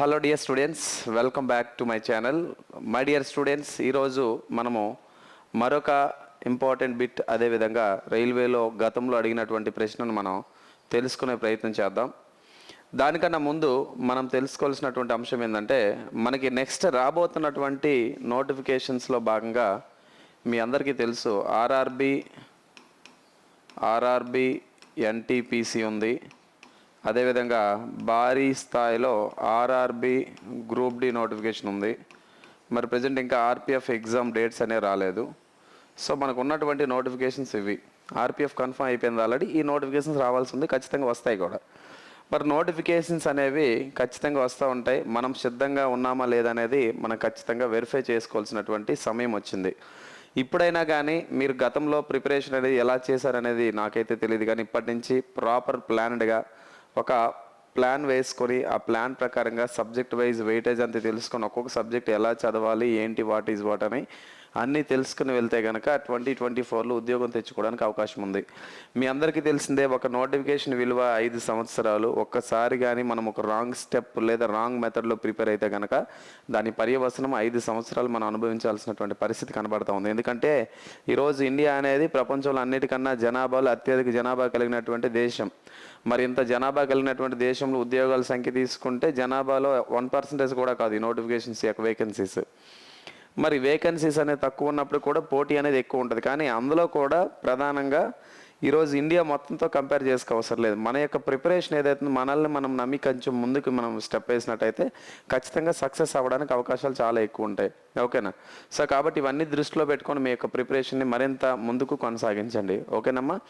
Hello dear students welcome back to my channel my dear students ఈరోజు మనము మరొక important bit అదేవిధంగా రైల్వేలో గతంలో అడిగినటువంటి ప్రశ్నను మనం తెలుసుకునే ప్రయత్నం చేద్దాం. దానికన్నా ముందు మనం తెలుసుకోవాల్సినటువంటి అంశం ఏంటంటే మనకి నెక్స్ట్ రాబోతున్నటువంటి నోటిఫికేషన్స్లో భాగంగా మీ అందరికీ తెలుసు ఆర్ఆర్బి ఆర్ఆర్బి ఎన్టీపీసీ ఉంది. అదేవిధంగా భారీ స్థాయిలో ఆర్ఆర్బి గ్రూప్ డి నోటిఫికేషన్ ఉంది. మరి ప్రజెంట్ ఇంకా ఆర్పిఎఫ్ ఎగ్జామ్ డేట్స్ అనేవి రాలేదు. సో మనకు ఉన్నటువంటి నోటిఫికేషన్స్ ఇవి. ఆర్పిఎఫ్ కన్ఫర్మ్ అయిపోయింది ఆల్రెడీ ఈ నోటిఫికేషన్స్ రావాల్సి ఉంది ఖచ్చితంగా వస్తాయి కూడా. మరి నోటిఫికేషన్స్ అనేవి ఖచ్చితంగా వస్తూ ఉంటాయి. మనం సిద్ధంగా ఉన్నామా లేదనేది మనం ఖచ్చితంగా వెరిఫై చేసుకోవాల్సినటువంటి సమయం వచ్చింది. ఇప్పుడైనా కానీ మీరు గతంలో ప్రిపరేషన్ అనేది ఎలా చేశారనేది నాకైతే తెలియదు కానీ ఇప్పటి నుంచి ప్రాపర్ ప్లాన్డ్గా ఒక ప్లాన్ వేసుకొని ఆ ప్లాన్ ప్రకారంగా సబ్జెక్ట్ వైజ్ వెయిటేజ్ అంతా తెలుసుకొని ఒక్కొక్క సబ్జెక్ట్ ఎలా చదవాలి ఏంటి వాట్ ఈజ్ వాట్ అని అన్నీ తెలుసుకుని వెళ్తే కనుక ట్వంటీ ట్వంటీ ఫోర్లో ఉద్యోగం తెచ్చుకోవడానికి అవకాశం ఉంది. మీ అందరికీ తెలిసిందే ఒక నోటిఫికేషన్ విలువ ఐదు సంవత్సరాలు. ఒక్కసారి కానీ మనం ఒక రాంగ్ స్టెప్ లేదా రాంగ్ మెథడ్లో ప్రిపేర్ అయితే కనుక దాని పర్యవసనం ఐదు సంవత్సరాలు మనం అనుభవించాల్సినటువంటి పరిస్థితి కనబడతా ఉంది. ఎందుకంటే ఈరోజు ఇండియా అనేది ప్రపంచంలో అన్నిటికన్నా జనాభాలో అత్యధిక జనాభా కలిగినటువంటి దేశం. మరి ఇంత జనాభా కలిగినటువంటి దేశంలో ఉద్యోగాల సంఖ్య తీసుకుంటే జనాభాలో వన్ పర్సెంటేజ్ కూడా కాదు ఈ నోటిఫికేషన్స్ యొక్క వేకెన్సీస్ మరి వేకెన్సీస్ అనేది తక్కువ ఉన్నప్పుడు కూడా పోటీ అనేది ఎక్కువ ఉంటుంది. కానీ అందులో కూడా ప్రధానంగా ఈరోజు ఇండియా మొత్తంతో కంపేర్ చేసుకోవసరం లేదు. మన యొక్క ప్రిపరేషన్ ఏదైతే మనల్ని మనం నమ్మి కొంచెం ముందుకు మనం స్టెప్ వేసినట్టయితే ఖచ్చితంగా సక్సెస్ అవ్వడానికి అవకాశాలు చాలా ఎక్కువ ఉంటాయి. ఓకేనా? సో కాబట్టి ఇవన్నీ దృష్టిలో పెట్టుకొని మీ యొక్క ప్రిపరేషన్ని మరింత ముందుకు కొనసాగించండి. ఓకేనమ్మా?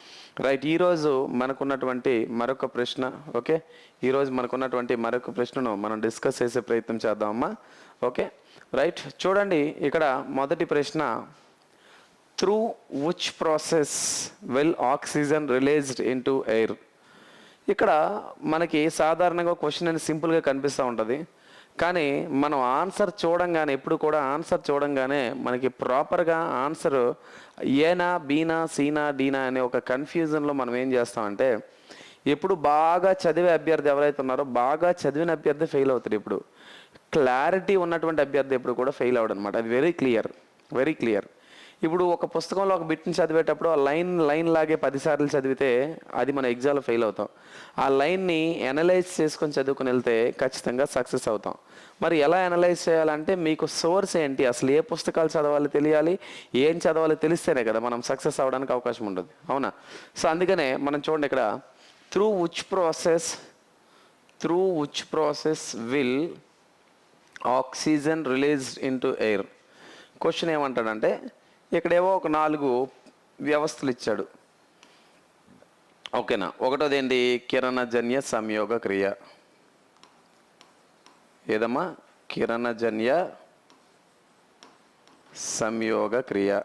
రైట్ ఈరోజు మనకున్నటువంటి మరొక ప్రశ్న ఓకే? ఈరోజు మనకున్నటువంటి మరొక ప్రశ్నను మనం డిస్కస్ చేసే ప్రయత్నం చేద్దామమ్మా. ఓకే? రైట్ చూడండి ఇక్కడ మొదటి ప్రశ్న through which process will oxygen released into air ఇక్కడ మనకి సాధారణంగా క్వశ్చన్ అని సింపుల్గా కనిపిస్తూ ఉంటుంది. కానీ మనం ఆన్సర్ చూడంగానే ఎప్పుడు కూడా ఆన్సర్ చూడంగానే మనకి ప్రాపర్గా ఆన్సర్ ఏనా బీనా సీనా డీనా అనే ఒక కన్ఫ్యూజన్లో మనం ఏం చేస్తామంటే ఎప్పుడు బాగా చదివే అభ్యర్థి ఎవరైతే ఉన్నారో బాగా చదివిన అభ్యర్థి ఫెయిల్ అవుతారు ఇప్పుడు క్లారిటీ ఉన్నటువంటి అభ్యర్థి ఎప్పుడు కూడా ఫెయిల్ అవడం అనమాట అది వెరీ క్లియర్ వెరీ క్లియర్ ఇప్పుడు ఒక పుస్తకంలో ఒక బిట్ని చదివేటప్పుడు ఆ లైన్ లైన్ లాగే పదిసార్లు చదివితే అది మన ఎగ్జామ్లో ఫెయిల్ అవుతాం. ఆ లైన్ని అనలైజ్ చేసుకొని చదువుకుని వెళ్తే ఖచ్చితంగా సక్సెస్ అవుతాం. మరి ఎలా అనలైజ్ చేయాలంటే మీకు సోర్స్ ఏంటి? అసలు ఏ పుస్తకాలు చదవాలి తెలియాలి? ఏం చదవాలో తెలిస్తేనే కదా మనం సక్సెస్ అవ్వడానికి అవకాశం ఉంటుంది అవునా? సో అందుకనే మనం చూడండి ఇక్కడ through which process through which process will oxygen released into air question ఏమంటాడంటే ఇక్కడేవో ఒక నాలుగు వ్యవస్థలు ఇచ్చాడు ఓకేనా? ఒకటోది ఏంటి కిరణజన్య సంయోగ క్రియ. ఏదమ్మా? కిరణజన్య సంయోగ క్రియ.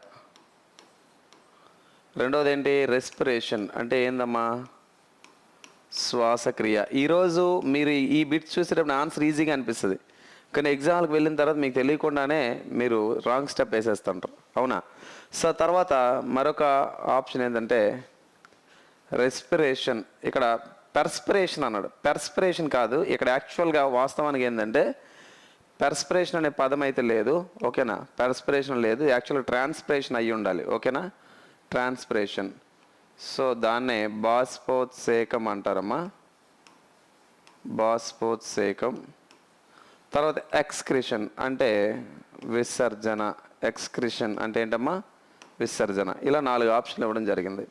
రెండోది ఏంటి రెస్పిరేషన్. అంటే ఏందమ్మా? శ్వాసక్రియ. ఈరోజు మీరు ఈ బిట్స్ చూసేటప్పుడు ఆన్సర్ ఈజీగా అనిపిస్తుంది. కానీ ఎగ్జామ్కి వెళ్ళిన తర్వాత మీకు తెలియకుండానే మీరు రాంగ్ స్టెప్ వేసేస్తుంటారు. అవునా? సో తర్వాత మరొక ఆప్షన్ ఏంటంటే రెస్పిరేషన్ ఇక్కడ పెర్స్పిరేషన్ అన్నాడు. పెర్స్పిరేషన్ కాదు ఇక్కడ యాక్చువల్గా వాస్తవానికి ఏంటంటే పెర్స్పిరేషన్ అనే పదం అయితే లేదు ఓకేనా? పెర్స్పిరేషన్ లేదు యాక్చువల్గా ట్రాన్స్పిరేషన్ అయ్యి ఉండాలి ఓకేనా? ట్రాన్స్పిరేషన్ సో దాన్నే బాస్పోత్సేకం అంటారమ్మా. బాస్పోత్సేకం తర్వాత ఎక్స్క్రిషన్ అంటే విసర్జన. ఎక్స్క్రిషన్ అంటే ఏంటమ్మా? విసర్జన. ఇలా నాలుగు ఆప్షన్లు ఇవ్వడం జరిగింది.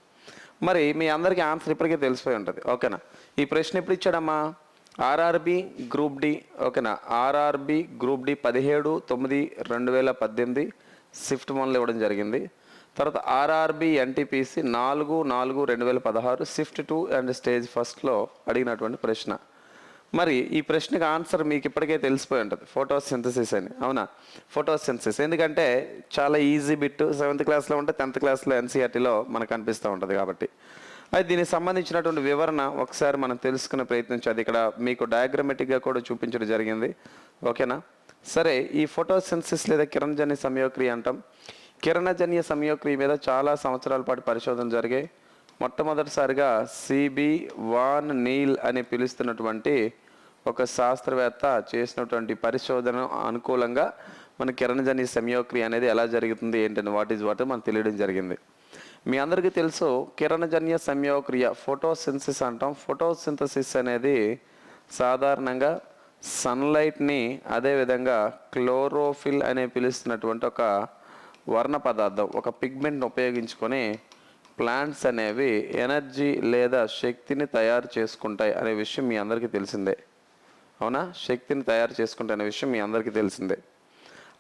మరి మీ అందరికీ ఆన్సర్ ఇప్పటికే తెలిసిపోయి ఉంటుంది. ఓకేనా? ఈ ప్రశ్న ఎప్పుడు ఇచ్చాడమ్మా? RRB group D. ఓకేనా? ఆర్ఆర్బి గ్రూప్ డి పదిహేడు తొమ్మిది రెండు వేల పద్దెనిమిది షిఫ్ట్ వన్లో ఇవ్వడం జరిగింది. తర్వాత ఆర్ఆర్బి ఎన్టీపీసీ నాలుగు నాలుగు రెండు వేల పదహారు షిఫ్ట్ టూ అండ్ స్టేజ్ ఫస్ట్లో అడిగినటువంటి ప్రశ్న. మరి ఈ ప్రశ్నకు ఆన్సర్ మీకు ఇప్పటికే తెలిసిపోయి ఉంటుంది. ఫోటోసింథసిస్ అని. అవునా? ఫోటోసింథసిస్ ఎందుకంటే చాలా ఈజీ బిట్. సెవెంత్ క్లాస్లో ఉంటే టెన్త్ క్లాస్లో ఎన్సీఆర్టీలో మనకు అనిపిస్తూ ఉంటుంది కాబట్టి. అయితే దీనికి సంబంధించినటువంటి వివరణ ఒకసారి మనం తెలుసుకునే ప్రయత్నించేది ఇక్కడ మీకు డయాగ్రమెటిక్గా కూడా చూపించడం జరిగింది. ఓకేనా? సరే ఈ ఫోటోసెన్సిస్ లేదా కిరణజన్య సంయోక్రియ అంటాం. కిరణజన్య సంయోక్రియ మీద చాలా సంవత్సరాల పాటు పరిశోధన జరిగాయి. మొట్టమొదటిసారిగా సిబి వాన్ నీల్ అని పిలుస్తున్నటువంటి ఒక శాస్త్రవేత్త చేసినటువంటి పరిశోధన అనుకూలంగా మన కిరణజని సమయోక్రియ అనేది ఎలా జరుగుతుంది ఏంటని వాట్ ఈజ్ వాట్ మనకు తెలియడం జరిగింది. మీ అందరికీ తెలుసు కిరణజన్య సంయోక్రియ ఫోటోసింథసిస్ అంటాం. ఫోటోసింథసిస్ అనేది సాధారణంగా సన్లైట్ని అదేవిధంగా క్లోరోఫిల్ అనే పిలుస్తున్నటువంటి ఒక వర్ణ పదార్థం ఒక పిగ్మెంట్ని ఉపయోగించుకొని ప్లాంట్స్ అనేవి ఎనర్జీ లేదా శక్తిని తయారు చేసుకుంటాయి అనే విషయం మీ అందరికీ తెలిసిందే. అవునా? శక్తిని తయారు చేసుకుంటున్న విషయం మీ అందరికీ తెలిసిందే.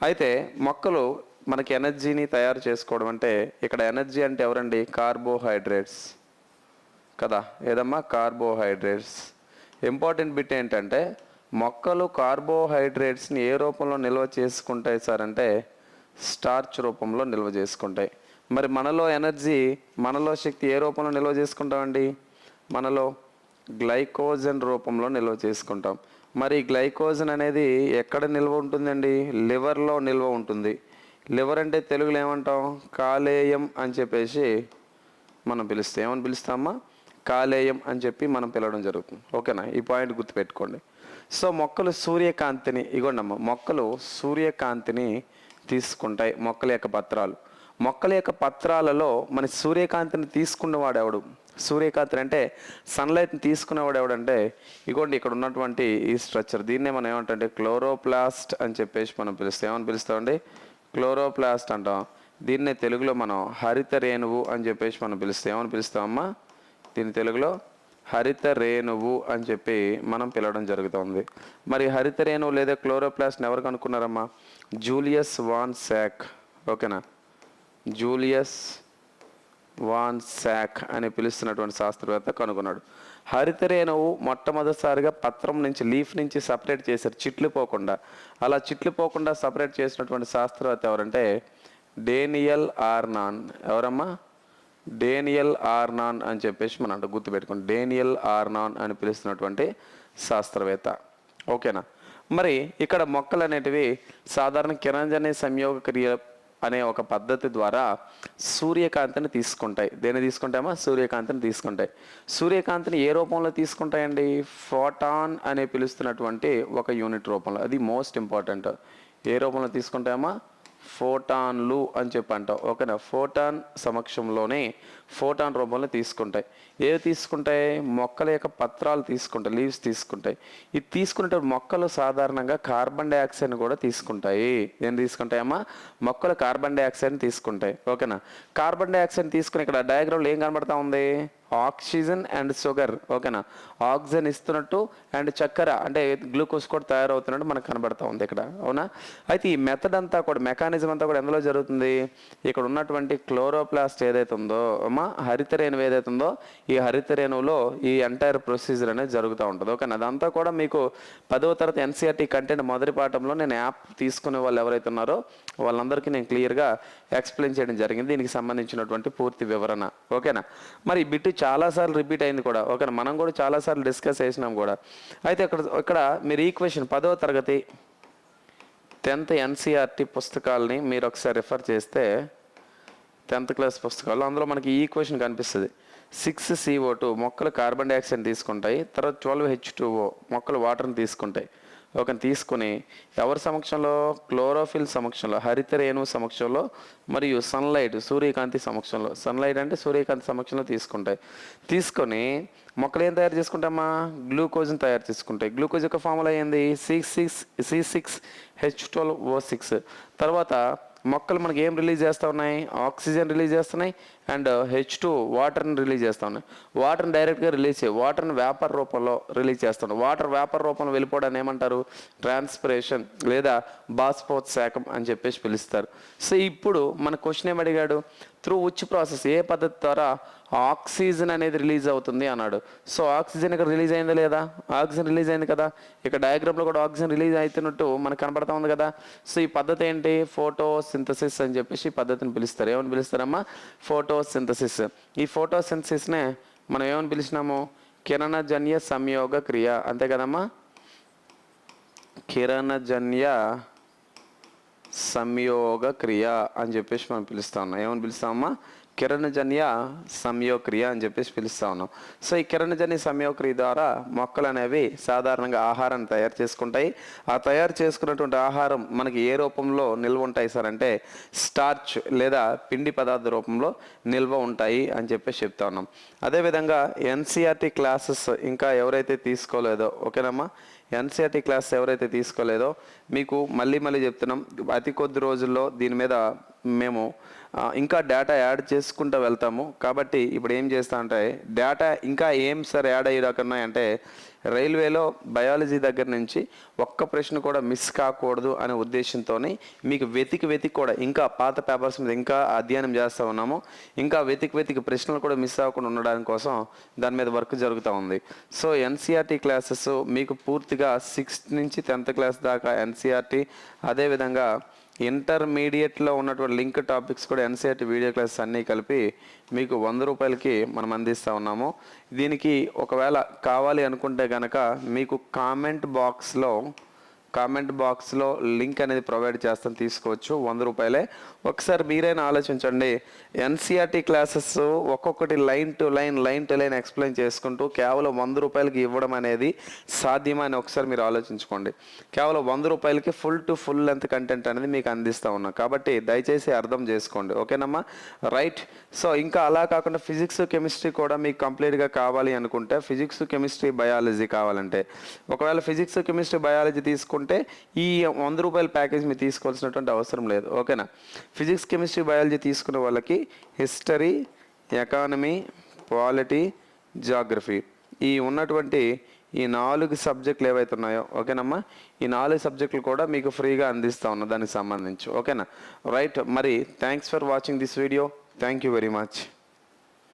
అయితే మొక్కలు మనకి ఎనర్జీని తయారు చేసుకోవడం అంటే ఇక్కడ ఎనర్జీ అంటే ఎవరండి? కార్బోహైడ్రేట్స్. కదా? ఏదమ్మా? కార్బోహైడ్రేట్స్. ఇంపార్టెంట్ బిట్ ఏంటంటే మొక్కలు కార్బోహైడ్రేట్స్ని ఏ రూపంలో నిల్వ చేసుకుంటాయి సార్ అంటే స్టార్చ్ రూపంలో నిల్వ చేసుకుంటాయి. మరి మనలో ఎనర్జీ మనలో శక్తి ఏ రూపంలో నిల్వ చేసుకుంటామండి? మనలో గ్లైకోజన్ రూపంలో నిల్వ చేసుకుంటాం. మరి గ్లైకోజన్ అనేది ఎక్కడ నిల్వ ఉంటుందండి? లివర్లో నిల్వ ఉంటుంది. లివర్ అంటే తెలుగులో ఏమంటాం? కాలేయం అని చెప్పేసి మనం పిలుస్తాం ఏమని పిలుస్తామా కాలేయం అని చెప్పి మనం పిలవడం జరుగుతుంది. ఓకేనా? ఈ పాయింట్ గుర్తుపెట్టుకోండి. సో మొక్కలు సూర్యకాంతిని ఇగోండమ్మ మొక్కలు సూర్యకాంతిని తీసుకుంటాయి. మొక్కల యొక్క పత్రాలు. మొక్కల యొక్క పత్రాలలో మన సూర్యకాంతిని తీసుకున్నవాడు ఎవడు సూర్యకాంతిని అంటే సన్లైట్ని తీసుకునేవాడు ఎవడంటే ఇగోండి ఇక్కడ ఉన్నటువంటి ఈ స్ట్రక్చర్ దీన్నే మనం ఏమంటే క్లోరోప్లాస్ట్ అని చెప్పేసి మనం పిలుస్తాం. ఏమని పిలుస్తామండి? క్లోరోప్లాస్ట్ అంటాం. దీన్నే తెలుగులో మనం హరిత రేణువు అని చెప్పేసి మనం పిలుస్తాం. ఏమని పిలుస్తామమ్మా దీని తెలుగులో హరిత రేణువు అని చెప్పి మనం పిలవడం జరుగుతుంది. మరి హరిత రేణువు లేదా క్లోరోప్లాస్ట్ని ఎవరు కనుక్కున్నారమ్మా? Julius von Sachs. ఓకేనా? జూలియస్ వాన్ శాక్ అని పిలుస్తున్నటువంటి శాస్త్రవేత్త కనుగొన్నాడు. హరితరేణువు మొట్టమొదటిసారిగా పత్రం నుంచి లీఫ్ నుంచి సపరేట్ చేశారు. చిట్లు పోకుండా. అలా చిట్లు పోకుండా సపరేట్ చేసినటువంటి శాస్త్రవేత్త ఎవరంటే డేనియల్ ఆర్నాన్. ఎవరమ్మా? డేనియల్ ఆర్నాన్ అని చెప్పేసి మనం అంటే గుర్తుపెట్టుకోండి. డేనియల్ ఆర్నాన్ అని పిలుస్తున్నటువంటి శాస్త్రవేత్త. ఓకేనా? మరి ఇక్కడ మొక్కలు అనేటివి సాధారణ కిరణజన్య సంయోగ క్రియ అనే ఒక పద్ధతి ద్వారా సూర్యకాంతిని తీసుకుంటాయి. దేన్ని తీసుకుంటామా? సూర్యకాంతిని తీసుకుంటాయి. సూర్యకాంతిని ఏ రూపంలో తీసుకుంటాయండి? ఫోటాన్ అనే పిలుస్తున్నటువంటి ఒక యూనిట్ రూపంలో. అది మోస్ట్ ఇంపార్టెంట్. ఏ రూపంలో తీసుకుంటామా? ఫోటాన్లు అని చెప్పి అంటాం ఓకేనా? ఫోటాన్ సమక్షంలోనే ఫోటాన్ రూపంలో తీసుకుంటాయి. ఏవి తీసుకుంటాయి? మొక్కల యొక్క పత్రాలు తీసుకుంటాయి లీవ్స్ తీసుకుంటాయి. ఇది తీసుకునేటప్పుడు మొక్కలు సాధారణంగా కార్బన్ డైఆక్సైడ్ని కూడా తీసుకుంటాయి. ఏం తీసుకుంటాయమ్మా మొక్కలు కార్బన్ డైఆక్సైడ్ని తీసుకుంటాయి. ఓకేనా? కార్బన్ డైఆక్సైడ్ తీసుకుని ఇక్కడ డయాగ్రామ్లో ఏం కనబడతా ఉంది? ఆక్సిజన్ అండ్ షుగర్ ఓకేనా? ఆక్సిజన్ ఇస్తున్నట్టు అండ్ చక్కెర అంటే గ్లూకోజ్ కూడా తయారవుతున్నట్టు మనకు కనబడతా ఉంది ఇక్కడ అవునా? అయితే ఈ మెథడ్ అంతా కూడా మెకానిజం అంతా కూడా ఎందులో జరుగుతుంది? ఇక్కడ ఉన్నటువంటి క్లోరోప్లాస్ట్ ఏదైతే ఉందో అమ్మా హరిత రేణువు ఏదైతే ఉందో ఈ హరిత రేణువులో ఈ ఎంటైర్ ప్రొసీజర్ అనేది జరుగుతూ ఉంటుంది ఓకేనా? అదంతా కూడా మీకు పదవ తరగతి ఎన్సీఆర్టీ కంటెంట్ మొదటి పాఠంలో నేను యాప్ తీసుకునే వాళ్ళు ఎవరైతే ఉన్నారో వాళ్ళందరికీ నేను క్లియర్గా ఎక్స్ప్లెయిన్ చేయడం జరిగింది. దీనికి సంబంధించినటువంటి పూర్తి వివరణ. ఓకేనా? మరి ఈ బిట్ చాలాసార్లు రిపీట్ అయింది కూడా. ఓకేనా? మనం కూడా చాలాసార్లు డిస్కస్ చేసినాం కూడా. అయితే ఇక్కడ ఇక్కడ మీరు ఈక్వేషన్ పదవ తరగతి టెన్త్ ఎన్సీఆర్టీ పుస్తకాలని మీరు ఒకసారి రిఫర్ చేస్తే టెన్త్ క్లాస్ పుస్తకాలు అందులో మనకి ఈ ఈక్వేషన్ కనిపిస్తుంది. సిక్స్ సిఓ టూ మొక్కలు కార్బన్ డైఆక్సైడ్ తీసుకుంటాయి. తర్వాత ట్వెల్వ్ హెచ్ టూ ఓ మొక్కలు వాటర్ని తీసుకుంటాయి. ఒక తీసుకుని ఎవరి సమక్షంలో? క్లోరోఫిల్ సమక్షంలో హరిత రేణువు సమక్షంలో మరియు సన్లైట్ సూర్యకాంతి సమక్షంలో. సన్లైట్ అంటే సూర్యకాంతి సమక్షంలో తీసుకుంటాయి. తీసుకొని మొక్కలు ఏం తయారు చేసుకుంటామా? గ్లూకోజ్ని తయారు చేసుకుంటాయి. గ్లూకోజ్ యొక్క ఫార్ములా ఏంది? Six six C six H twelve O six. తర్వాత మొక్కలు మనకి ఏం రిలీజ్ చేస్తూ ఉన్నాయి? ఆక్సిజన్ రిలీజ్ చేస్తున్నాయి. అండ్ హెచ్ టూ వాటర్ని రిలీజ్ చేస్తూ ఉన్నాయి. వాటర్ని డైరెక్ట్గా రిలీజ్ చేయి. వాటర్ని వేపర్ రూపంలో రిలీజ్ చేస్తున్నాయి వాటర్ వేపర్ రూపంలో వెళ్ళిపోవడాన్ని ఏమంటారు? ట్రాన్స్పిరేషన్ లేదా బాస్పోత్సాకం అని చెప్పేసి పిలుస్తారు. సో ఇప్పుడు మన క్వశ్చన్ ఏం అడిగాడు? త్రూ ఉచ్ ప్రాసెస్ ఏ పద్ధతి ద్వారా ఆక్సిజన్ అనేది రిలీజ్ అవుతుంది అన్నాడు. సో ఆక్సిజన్ ఇక్కడ రిలీజ్ అయిందా లేదా? ఆక్సిజన్ రిలీజ్ అయింది కదా. ఇక్కడ డయాగ్రామ్లో కూడా ఆక్సిజన్ రిలీజ్ అవుతున్నట్టు మనకు కనపడతా ఉంది కదా. సో ఈ పద్ధతి ఏంటి? ఫోటో సింథసిస్ అని చెప్పేసి ఈ పద్ధతిని పిలుస్తారు. ఏమని పిలుస్తారమ్మా? ఫోటో సింథసిస్ ఈ ఫోటో సింథసిస్నే మనం ఏమని పిలిచినాము? కిరణజన్య సంయోగ క్రియ. అంతే కదమ్మా? కిరణజన్య సంయోగ క్రియ అని చెప్పేసి మనం పిలుస్తా ఉన్నాం. ఏమని పిలుస్తామమ్మా కిరణజన్య సంయోక్రియ అని చెప్పేసి పిలుస్తా ఉన్నాం. సో ఈ కిరణజన్య సంయోక్రియ ద్వారా మొక్కలు అనేవి సాధారణంగా ఆహారాన్ని తయారు చేసుకుంటాయి. ఆ తయారు చేసుకున్నటువంటి ఆహారం మనకి ఏ రూపంలో నిల్వ ఉంటాయి సార్ అంటే స్టార్చ్ లేదా పిండి పదార్థ రూపంలో నిల్వ ఉంటాయి అని చెప్పేసి చెప్తా ఉన్నాం. అదేవిధంగా ఎన్సీఆర్టీ క్లాసెస్ ఇంకా ఎవరైతే తీసుకోలేదో ఓకేనమ్మా? ఎన్సీఆర్టీ క్లాస్ ఎవరైతే తీసుకోలేదో మీకు మళ్ళీ మళ్ళీ చెప్తున్నాం అతి కొద్ది రోజుల్లో దీని మీద మేము ఇంకా డేటా యాడ్ చేసుకుంటూ వెళ్తాము. కాబట్టి ఇప్పుడు ఏం చేస్తా అంటే డేటా ఇంకా ఏం సార్ యాడ్ అయ్యేదాకన్నా అంటే రైల్వేలో బయాలజీ దగ్గర నుంచి ఒక్క ప్రశ్న కూడా మిస్ కాకూడదు అనే ఉద్దేశంతో మీకు వెతికి వెతికి కూడా ఇంకా పాత పేపర్స్ మీద ఇంకా అధ్యయనం చేస్తూ ఉన్నాము. ఇంకా వెతికి వెతికి ప్రశ్నలు కూడా మిస్ అవ్వకుండా ఉండడానికి కోసం దాని మీద వర్క్ జరుగుతూ ఉంది. సో ఎన్సీఆర్టీ క్లాసెస్ మీకు పూర్తిగా సిక్స్త్ నుంచి టెన్త్ క్లాస్ దాకా ఎన్సీఆర్టీ అదేవిధంగా ఇంటర్మీడియట్లో ఉన్నటువంటి లింక్ టాపిక్స్ కూడా ఎన్సీఆర్టీ వీడియో క్లాసెస్ అన్నీ కలిపి మీకు వంద రూపాయలకి మనం అందిస్తూ ఉన్నాము. దీనికి ఒకవేళ కావాలి అనుకుంటే కనుక మీకు కామెంట్ బాక్స్లో కామెంట్ బాక్స్లో లింక్ అనేది ప్రొవైడ్ చేస్తాను తీసుకోవచ్చు. వంద రూపాయలే. ఒకసారి మీరైనా ఆలోచించండి. ఎన్సీఆర్టీ క్లాసెస్ ఒక్కొక్కటి line to line line to line explain చేసుకుంటూ కేవలం వంద రూపాయలకి ఇవ్వడం అనేది సాధ్యమా అని ఒకసారి మీరు ఆలోచించుకోండి. కేవలం వంద రూపాయలకి full to full length content అనేది మీకు అందిస్తూ ఉన్నాం. కాబట్టి దయచేసి అర్థం చేసుకోండి. ఓకేనమ్మా? రైట్. సో ఇంకా అలా కాకుండా ఫిజిక్స్ కెమిస్ట్రీ కూడా మీకు కంప్లీట్గా కావాలి అనుకుంటే ఫిజిక్స్ కెమిస్ట్రీ బయాలజీ కావాలంటే. ఒకవేళ ఫిజిక్స్ కెమిస్ట్రీ బయాలజీ తీసుకుంటే ఈ వంద రూపాయల ప్యాకేజ్ మీరు తీసుకోవాల్సినటువంటి అవసరం లేదు. ఓకేనా? ఫిజిక్స్ కెమిస్ట్రీ బయాలజీ తీసుకునే వాళ్ళకి హిస్టరీ ఎకానమీ పాలిటీ జాగ్రఫీ ఈ ఉన్నటువంటి ఈ నాలుగు సబ్జెక్టులు ఏవైతే ఉన్నాయో ఓకేనమ్మా? ఈ నాలుగు సబ్జెక్టులు కూడా మీకు ఫ్రీగా అందిస్తా ఉన్నా దానికి సంబంధించి. ఓకేనా? రైట్. మరి thanks for watching this video. Thank you very much.